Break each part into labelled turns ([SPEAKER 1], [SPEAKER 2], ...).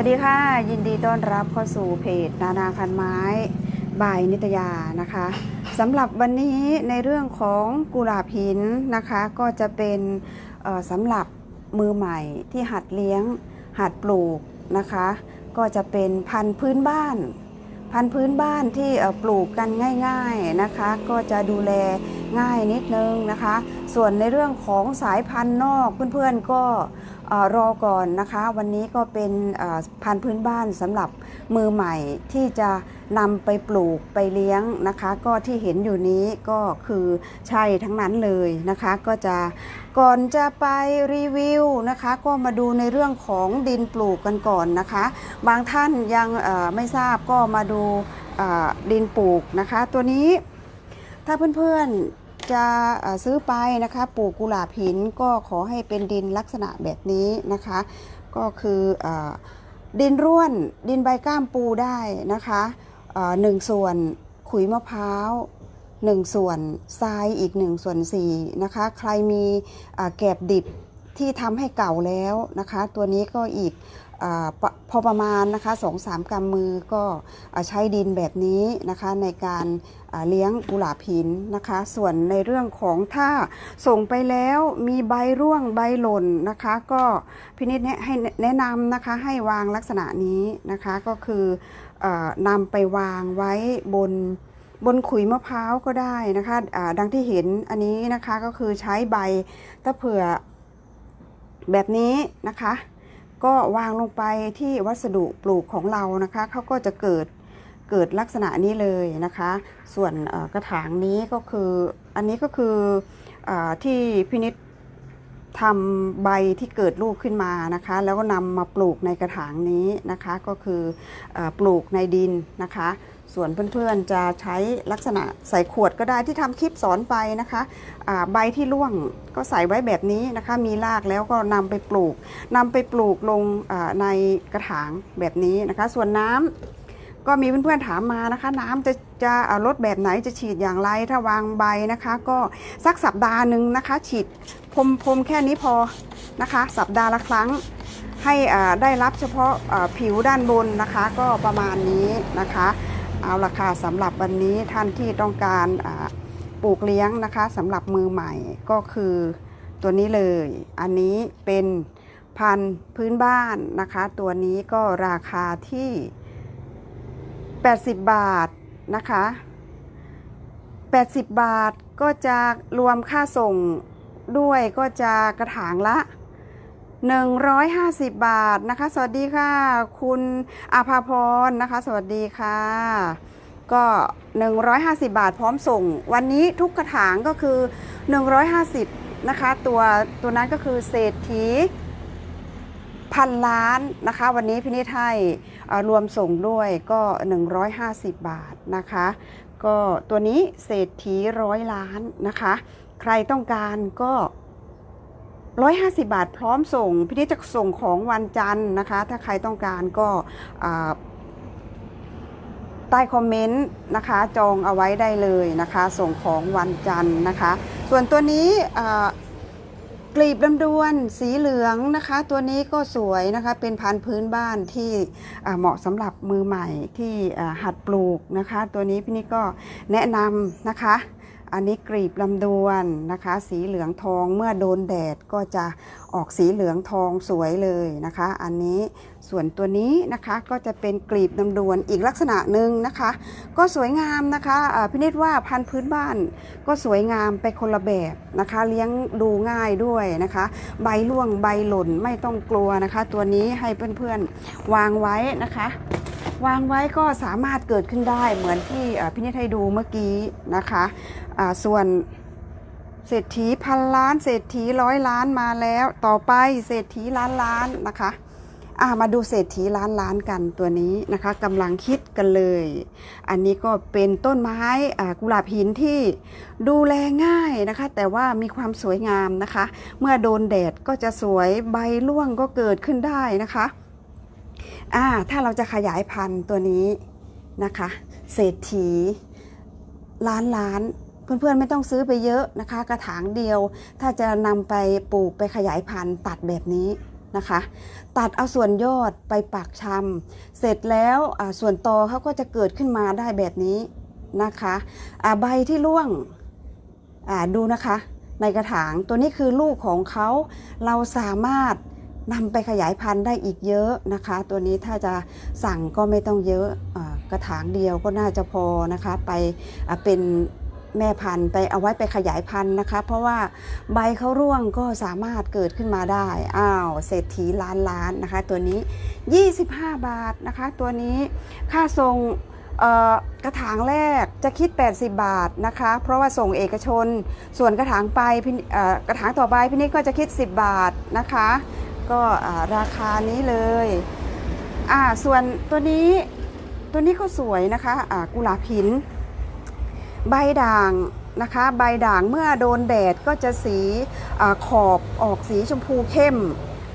[SPEAKER 1] วัสดีค่ะ ยินดีต้อนรับเข้าสู่เพจ นานาพันไม้ บายนิตยานะคะสำหรับวันนี้ในเรื่องของกุหลาบหินนะคะ ก็จะเป็นสำหรับมือใหม่ที่หัดเลี้ยง หัดปลูกนะคะ ก็จะเป็นพันธุ์พื้นบ้าน พันธุ์พื้นบ้านที่ปลูกกันง่ายๆนะคะ ก็จะดูแลง่ายนิดนึงนะคะ ส่วนในเรื่องของสายพันธุ์นอกเพื่อนๆก็ รอก่อนนะคะ วันนี้ก็เป็นพันธุ์พื้นบ้านสำหรับมือใหม่ที่จะนำไปปลูกไปเลี้ยงนะคะ ก็ที่เห็นอยู่นี้ก็คือใช่ทั้งนั้นเลยนะคะ ก็จะก่อนจะไปรีวิวนะคะ ก็มาดูในเรื่องของดินปลูกกันก่อนนะคะ บางท่านยังไม่ทราบก็มาดูดินปลูกนะคะ ตัวนี้ถ้าเพื่อนๆ จะซื้อไปนะคะปลูกกุหลาบหินก็ขอให้เป็นดินลักษณะแบบนี้นะคะ ก็คืออดินร่วนดินใบก้ามปูได้นะคะหนึ่งส่วนขุยมะพร้าวหนึ่งส่วนทรายอีกหนึ่งส่วนสี่นะคะใครมีแกบดิบที่ทำให้เก่าแล้วนะคะ ตัวนี้ก็อีก พอประมาณนะคะสองสามกำมือก็ใช้ดินแบบนี้นะคะในการเลี้ยงกุหลาบหินนะคะ ส่วนในเรื่องของถ้าส่งไปแล้วมีใบร่วงใบหล่นนะคะ ก็พินิจแนะให้แนะนำนะคะให้วางลักษณะนี้นะคะก็คืออนำไปวางไว้บนบนขุยมะพร้าวก็ได้นะคะดังที่เห็นอันนี้นะคะก็คือใช้ใบตะเผื่อแบบนี้นะคะ ก็วางลงไปที่วัสดุปลูกของเรานะคะเขาก็จะเกิดเกิดลักษณะนี้เลยนะคะ ส่วนกระถางนี้ก็คืออันนี้ก็คืออที่พินิษทำใบที่เกิดลูกขึ้นมานะคะ แล้วก็นำมาปลูกในกระถางนี้นะคะ ก็คืออปลูกในดินนะคะ ส่วนเพื่อนๆจะใช้ลักษณะใส่ขวดก็ได้ที่ทำคลิปสอนไปนะคะใบที่ร่วงก็ใส่ไว้แบบนี้นะคะ มีรากแล้วก็นำไปปลูกนำไปปลูกลงในกระถางแบบนี้นะคะ ส่วนน้ำก็มีเพื่อนๆถามมานะคะ น้ำจะจะลดแบบไหนจะฉีดอย่างไรถ้าวางใบนะคะ ก็สักสัปดาห์หนึ่งนะคะ ฉีดพรมพรมแค่นี้พอนะคะ สัปดาห์ละครั้งให้ได้รับเฉพาะผิวด้านบนนะคะ ก็ประมาณนี้นะคะ เอาละค่ะสำหรับวันนี้ท่านที่ต้องการปลูกเลี้ยงนะคะสำหรับมือใหม่ก็คือตัวนี้เลย อันนี้เป็นพันธุ์พื้นบ้านนะคะ ตัวนี้ก็ราคาที่ 80 บาทนะคะ 80 บาทก็จะรวมค่าส่งด้วยก็จะกระถางละ 150 บาทนะคะ สวัสดีค่ะ คุณอาภาพรนะคะ สวัสดีค่ะ ก็ 150 บาทพร้อมส่ง วันนี้ทุกกระถางก็คือ 150 นะคะ ตัวตัวนั้นก็คือเศรษฐีพันล้านนะคะ วันนี้พินิจให้เอ่อรวมส่งด้วยก็ 150 บาทนะคะ ก็ตัวนี้เศรษฐีร้อยล้านนะคะ ใครต้องการก็ 150 บาทพร้อมส่งพินิจจะส่งของวันจันทร์นะคะ ถ้าใครต้องการก็ใต้คอมเมนต์นะคะ จองเอาไว้ได้เลยนะคะ ส่งของวันจันทร์นะคะ ส่วนตัวนี้กลีบลำดวนสีเหลืองนะคะ ตัวนี้ก็สวยนะคะเป็นพันธุ์พื้นบ้านที่เหมาะสำหรับมือใหม่ที่หัดปลูกนะคะ ตัวนี้พี่นี่ก็แนะนำนะคะ อันนี้กลีบลำดวนนะคะ สีเหลืองทองเมื่อโดนแดดก็จะออกสีเหลืองทองสวยเลยนะคะ อันนี้ส่วนตัวนี้นะคะก็จะเป็นกลีบลำดวนอีกลักษณะหนึ่งนะคะ ก็สวยงามนะคะพินิจว่าพันธุ์พื้นบ้าน ก็สวยงามไปคนละแบบนะคะ เลี้ยงดูง่ายด้วยนะคะ ใบร่วงใบหล่นไม่ต้องกลัวนะคะ ตัวนี้ให้เพื่อนๆวางไว้นะคะ วางไว้ก็สามารถเกิดขึ้นได้เหมือนที่อ่นิจให้ดูเมื่อกี้นะคะอ่าส่วนเศรษฐีพันล้าน เศรษฐีร้อยล้านมาแล้ว ต่อไปเศรษฐีล้านล้านนะคะอามาดูเศรษฐีล้านล้านกันตัวนี้นะคะกำลังคิดกันเลย อันนี้ก็เป็นต้นไม้กุหลาบหินที่ดูแลง่ายนะคะ แต่ว่ามีความสวยงามนะคะ เมื่อโดนแดดก็จะสวยใบร่วงก็เกิดขึ้นได้นะคะ อ่าถ้าเราจะขยายพันธุ์ตัวนี้นะคะ เศรษฐีล้านล้านเพื่อนๆไม่ต้องซื้อไปเยอะนะคะ กระถางเดียว ถ้าจะนำไปปลูกไปขยายพันธุ์ตัดแบบนี้นะคะ ตัดเอาส่วนยอดไปปักชำเสร็จแล้วส่วนตอเขาก็จะเกิดขึ้นมาได้แบบนี้นะคะใบที่ร่วงดูนะคะ ในกระถางตัวนี้คือลูกของเขาเราสามารถ นำไปขยายพันธุ์ได้อีกเยอะนะคะ ตัวนี้ถ้าจะสั่งก็ไม่ต้องเยอะอะกระถางเดียวก็น่าจะพอนะคะ ไปะเป็นแม่พันธุ์ไปเอาไว้ไปขยายพันธุ์นะคะ เพราะว่าใบเขาร่วงก็สามารถเกิดขึ้นมาได้อ้าวเศรษฐีล้านล้านนะคะ ตัวนี้ 25 บาทนะคะ ตัวนี้ค่าส่งกระถางแรกจะคิด 80 บาทนะคะ เพราะว่าส่งเอกชน ส่วนกระถางไปกระถางต่อไปพี่นิดก็จะคิด 10 บาทนะคะ ก็ราคานี้เลยอ่าส่วนตัวนี้ตัวนี้ก็สวยนะคะอ่ากุหลาบหิน ใบด่างนะคะ ใบด่างเมื่อโดนแดดก็จะสีอขอบออกสีชมพูเข้ม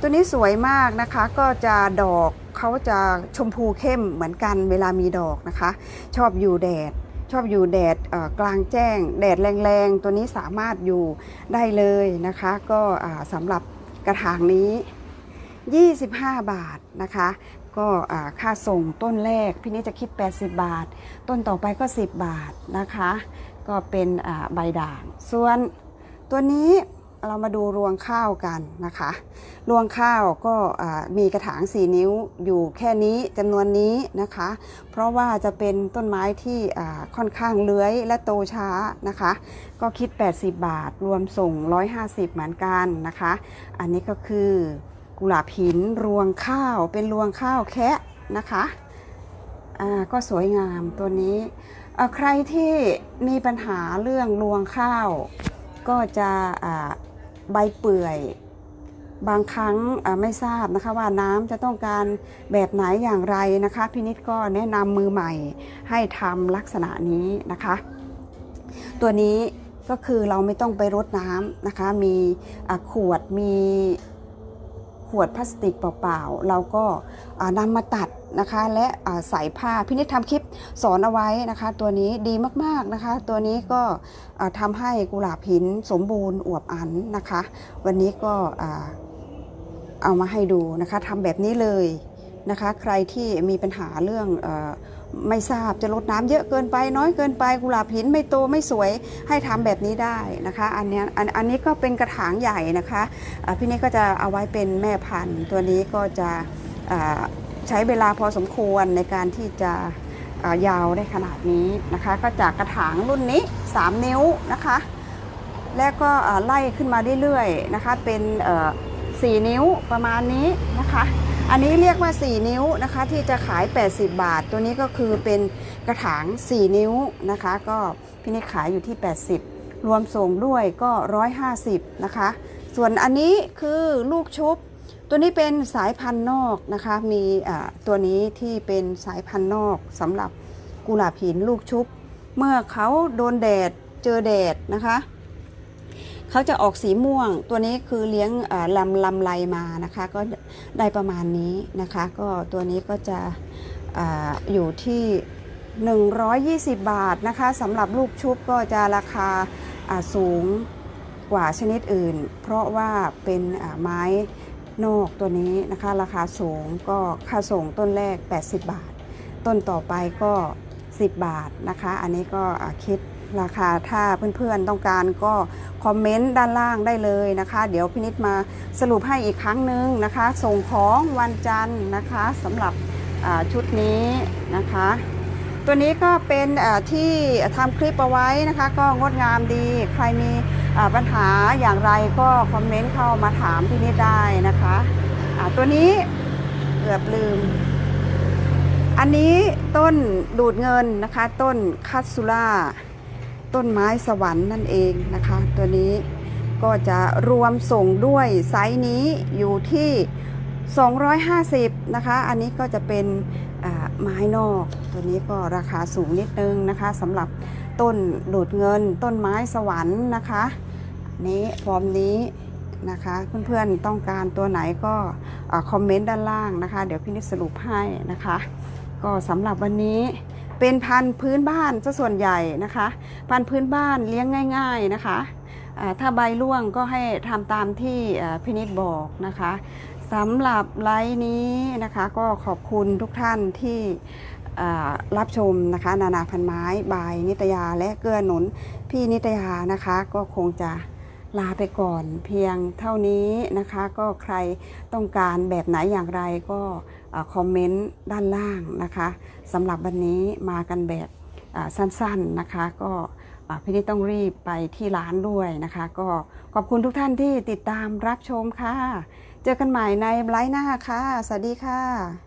[SPEAKER 1] ตัวนี้สวยมากนะคะก็จะดอกเขาจะชมพูเข้มเหมือนกันเวลามีดอกนะคะ ชอบอยู่แดดชอบอยู่แดดกลางแจ้ง แดดแรงๆ ตัวนี้สามารถอยู่ได้เลยนะคะ ก็สำหรับกระถางนี้ 25 บาทนะคะ ก็ค่าส่งต้นแรกพี่นี่จะคิด 80 บาท ต้นต่อไปก็ 10 บาทนะคะ ก็เป็นใบด่าง ส่วนตัวนี้เรามาดูรวงข้าวกันนะคะ รวงข้าวก็มีกระถาง 4 นิ้วอยู่แค่นี้จำนวนนี้นะคะ เพราะว่าจะเป็นต้นไม้ที่ค่อนข้างเลื้อยและโตช้านะคะ ก็คิด 80 บาท รวมส่ง 150 เหมือนกันนะคะ อันนี้ก็คือ กุหลาบหินรวงข้าวเป็นรวงข้าวแคะนะคะอ่าก็สวยงามตัวนี้เอ่อใครที่มีปัญหาเรื่องรวงข้าว ก็จะอ่าใบเปื่อยบางครั้งอ่าไม่ทราบนะคะว่าน้ำจะต้องการแบบไหนอย่างไรนะคะพินิษก็แนะนำมือใหม่ให้ทำลักษณะนี้นะคะ ตัวนี้ก็คือเราไม่ต้องไปรดน้ำนะคะ มีอ่าขวดมี วดพลาสติกเปล่าๆ เราก็อ่านำมาตัดนะคะและอ่าใส่ผ้าพินิษทำคลิปสอนเอาไว้นะคะ ตัวนี้ดีมากๆนะคะ ตัวนี้ก็อ่าทำให้กุหลาบหินสมบูรณ์อวบอันนะคะ วันนี้ก็เอามาให้ดูนะคะทำแบบนี้เลยนะคะ ใครที่มีปัญหาเรื่องอ ไม่ทราบจะลดน้ำเยอะเกินไป น้อยเกินไปกุหลาบหินไม่โตไม่สวยให้ทำแบบนี้ได้นะคะอันนี้อันอันนี้ก็เป็นกระถางใหญ่นะคะอ่าพี่นี่ก็จะเอาไว้เป็นแม่พันธุ์ ตัวนี้ก็จะใช้เวลาพอสมควรในการที่จะยาวได้ขนาดนี้นะคะ ก็จากกระถางรุ่นนี้ 3 นิ้วนะคะ แล้วก็ไล่ขึ้นมาเรื่อยๆนะคะเป็นอ 4 นิ้วประมาณนี้นะคะ อันนี้เรียกว่า 4 นิ้วนะคะที่จะขาย 80 บาท ตัวนี้ก็คือเป็นกระถาง 4 นิ้วนะคะ ก็พี่นิดขายอยู่ที่ 80 รวมส่งด้วยก็ 150 นะคะ ส่วนอันนี้คือลูกชุบ ตัวนี้เป็นสายพันธุ์นอกนะคะ มีตัวนี้ที่เป็นสายพันธุ์นอกสำหรับกุหลาบหินลูกชุบ เมื่อเขาโดนแดดเจอแดดนะคะ เขาจะออกสีม่วง ตัวนี้คือเลี้ยงลำลำไรมานะคะ ก็ได้ประมาณนี้นะคะ ก็ตัวนี้ก็จะออยู่ที่ 120 บาทนะคะสำหรับลูกชุบก็จะราคาาสูงกว่าชนิดอื่น เพราะว่าเป็นไม้นอกตัวนี้นะคะ ราคาสูงก็ค่าส่งต้นแรก 80 บาท ต้นต่อไปก็ 10 บาทนะคะ อันนี้ก็คิด ราคาถ้าเพื่อนๆต้องการก็คอมเมนต์ด้านล่างได้เลยนะคะ เดี๋ยวพินิษมาสรุปให้อีกครั้งหนึ่งนะคะ ส่งของวันจันทร์นะคะสำหรับชุดนี้นะคะ ตัวนี้ก็เป็นที่ทำคลิปเอาไว้นะคะ ก็งดงามดี ใครมีปัญหาอย่างไรก็คอมเมนต์เข้ามาถามพี่นิดได้นะคะอ่าตัวนี้เกือบลืม อันนี้ต้นดูดเงินนะคะ ต้นคัตสุล่า ต้นไม้สวรรค์นั่นเองนะคะ ตัวนี้ก็จะรวมส่งด้วยไซส์นี้อยู่ที่ 250 นะคะ อันนี้ก็จะเป็นไม้นอก ตัวนี้ก็ราคาสูงนิดนึงนะคะสำหรับต้นดูดเงิน ต้นไม้สวรรค์นะคะนี้ฟอร์มนี้นะคะ เพื่อนๆต้องการตัวไหนก็อคอมเมนต์ด้านล่างนะคะ เดี๋ยวพี่นิดสรุปให้นะคะ ก็สำหรับวันนี้ เป็นพันธุ์พื้นบ้านซะส่วนใหญ่นะคะ พันธุ์พื้นบ้านเลี้ยงง่าย ๆนะคะถ้าใบร่วงก็ให้ทำตามที่อ่าพินิจบอกนะคะสำหรับไลฟ์นี้นะคะ ก็ขอบคุณทุกท่านที่รับชมนะคะ นานาพันไม้บายนิตยาและเกื้อหนุนพี่นิตยานะคะ ก็คงจะลาไปก่อนเพียงเท่านี้นะคะ ก็ใครต้องการแบบไหนอย่างไรก็ คอมเมนต์ด้านล่างนะคะสำหรับวันนี้มากันแบบสั้นๆนะคะก็พี่นิดต้องรีบไปที่ร้านด้วยนะคะ ก็ขอบคุณทุกท่านที่ติดตามรับชมค่ะ เจอกันใหม่ในไลฟ์หน้าค่ะ สวัสดีค่ะ